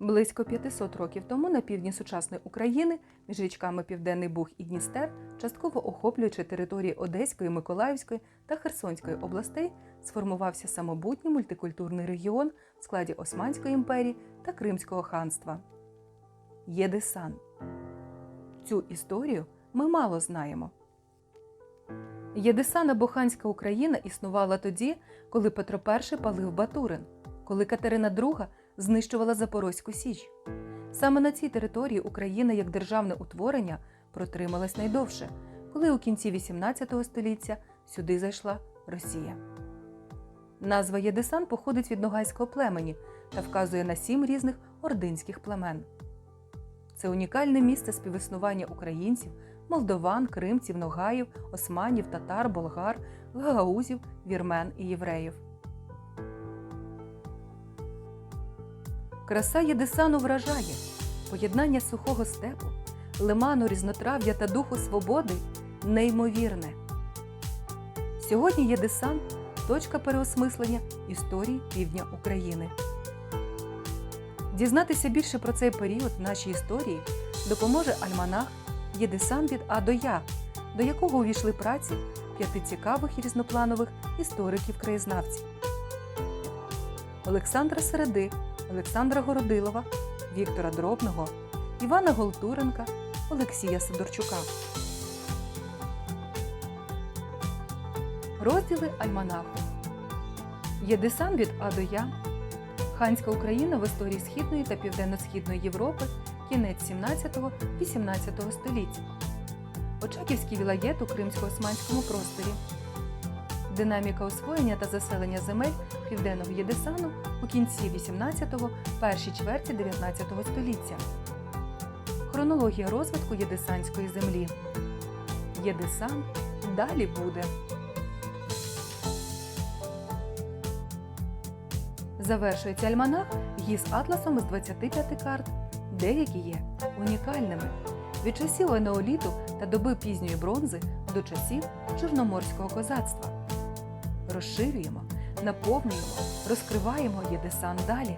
Близько 500 років тому на півдні сучасної України, між річками Південний Буг і Дністер, частково охоплюючи території Одеської, Миколаївської та Херсонської областей, сформувався самобутній мультикультурний регіон в складі Османської імперії та Кримського ханства. Єдесан. Цю історію ми мало знаємо. Єдесан або ханська Україна існувала тоді, коли Петро І палив Батурин, коли Катерина II знищувала Запорозьку Січ. Саме на цій території Україна як державне утворення протрималась найдовше, коли у кінці XVIII століття сюди зайшла Росія. Назва Єдесан походить від ногайського племені та вказує на сім різних ординських племен. Це унікальне місце співіснування українців, молдован, кримців, ногаїв, османів, татар, болгар, гагаузів, вірмен і євреїв. Краса Єдесану вражає поєднання сухого степу, лиману, різнотрав'я та духу свободи неймовірне. Сьогодні Єдесан точка переосмислення історії півдня України. Дізнатися більше про цей період в нашій історії допоможе альманах Єдесан від А до Я, до якого увійшли праці п'яти цікавих і різнопланових істориків-краєзнавців. Олександра Середи, Олександра Городилова, Віктора Дробного, Івана Голтуренка, Олексія Сидорчука. Розділи Альманаху. Єдесан від А до Я. Ханська Україна в історії Східної та Південно-Східної Європи кінець 17-18 століття. Очаківський вілаєт у Кримсько-Османському просторі. Динаміка освоєння та заселення земель Південного Єдесану у кінці 18-го, першій чверті 19 століття. Хронологія розвитку Єдесанської землі. Єдесан далі буде. Завершується альманах гіз атласом із 25 карт. Деякі є унікальними від часів енеоліту та доби пізньої бронзи до часів чорноморського козацтва. Розширюємо, наповнюємо, розкриваємо Єдесан далі.